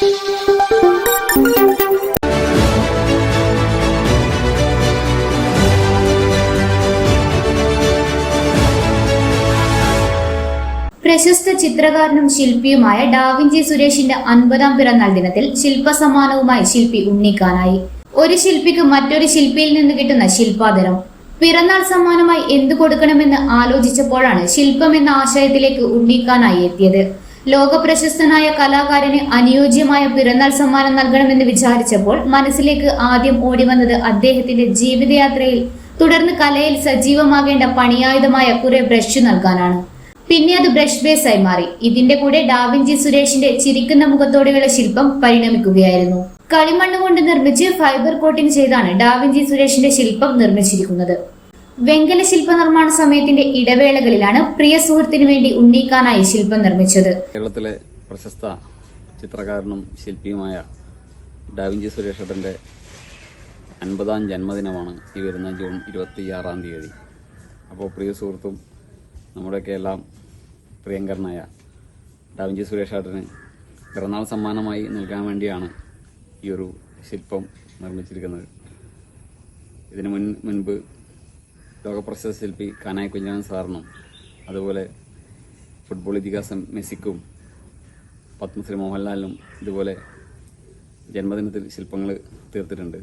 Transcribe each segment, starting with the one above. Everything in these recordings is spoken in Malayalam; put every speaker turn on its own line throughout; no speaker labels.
പ്രശസ്ത ചിത്രകാരനും ശില്പിയുമായ ഡാവിഞ്ചി സുരേഷിന്റെ അൻപതാം പിറന്നാൾ ദിനത്തിൽ ശില്പസമ്മാനവുമായി ശില്പി ഉണ്ണിക്കാനായി. ഒരു ശില്പിക്ക് മറ്റൊരു ശില്പിയിൽ നിന്ന് കിട്ടുന്ന ശില്പാദരം. പിറന്നാൾ സമ്മാനമായി എന്തു കൊടുക്കണമെന്ന് ആലോചിച്ചപ്പോഴാണ് ശില്പം എന്ന ആശയത്തിലേക്ക് ഉണ്ണിക്കാനായി എത്തിയത്. ലോക പ്രശസ്തനായ കലാകാരന് അനുയോജ്യമായ പിറന്നാൾ സമ്മാനം നൽകണമെന്ന് വിചാരിച്ചപ്പോൾ മനസ്സിലേക്ക് ആദ്യം ഓടി വന്നത് അദ്ദേഹത്തിന്റെ ജീവിതയാത്രയിൽ. തുടർന്ന് കലയിൽ സജീവമാകേണ്ട പണിയായുധമായ കുറെ ബ്രഷ് നൽകാനാണ്. പിന്നെ അത് ബ്രഷ് ബേസ് ആയി മാറി. ഇതിന്റെ കൂടെ ഡാവിഞ്ചി സുരേഷിന്റെ ചിരിക്കുന്ന മുഖത്തോടെയുള്ള ശില്പം പരിണമിക്കുകയായിരുന്നു. കളിമണ്ണ് കൊണ്ട് നിർമ്മിച്ച് ഫൈബർ കോട്ടിംഗ് ചെയ്താണ് ഡാവിഞ്ചി സുരേഷിന്റെ ശില്പം നിർമ്മിച്ചിരിക്കുന്നത്. വെങ്കല ശില്പ നിർമ്മാണ സമയത്തിന്റെ ഇടവേളകളിലാണ് പ്രിയ സുഹൃത്തിനു വേണ്ടി ഉണ്ണീക്കാനായി ശില്പം നിർമ്മിച്ചത്.
കേരളത്തിലെ പ്രശസ്ത ചിത്രകാരനും ശില്പിയുമായ ഡാവിഞ്ചി സുരേഷേട്ടന്റെ അൻപതാം ജന്മദിനമാണ് ഈ വരുന്ന ജൂൺ ഇരുപത്തിയാറാം തീയതി. അപ്പോൾ പ്രിയ സുഹൃത്തും നമ്മുടെയൊക്കെ എല്ലാം പ്രിയങ്കരനായ ഡാവിഞ്ചി സുരേഷേട്ടന് പിറന്നാൾ സമ്മാനമായി നൽകാൻ വേണ്ടിയാണ് ഈ ഒരു ശില്പം നിർമ്മിച്ചിരിക്കുന്നത്. ഇതിനു മുൻ മുൻപ് ലോകപ്രശസ്ത ശില്പി കാനായി കുഞ്ഞാൻ സാറിനും അതുപോലെ ഫുട്ബോൾ ഇതിഹാസം മെസ്സിക്കും പത്മശ്രീ മോഹൻലാലിനും ഇതുപോലെ ജന്മദിനത്തിൽ ശില്പങ്ങൾ തീർത്തിട്ടുണ്ട്.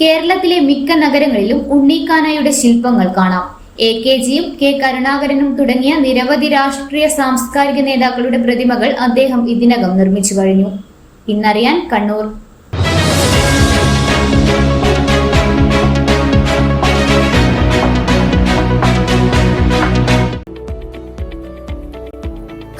കേരളത്തിലെ മിക്ക നഗരങ്ങളിലും ഉണ്ണീക്കാനായുടെ ശില്പങ്ങൾ കാണാം. എ കെ ജിയും കെ കരുണാകരനും തുടങ്ങിയ നിരവധി രാഷ്ട്രീയ സാംസ്കാരിക നേതാക്കളുടെ പ്രതിമകൾ അദ്ദേഹം ഇതിനകം നിർമ്മിച്ചു കഴിഞ്ഞു. ഇന്നറിയാൻ കണ്ണൂർ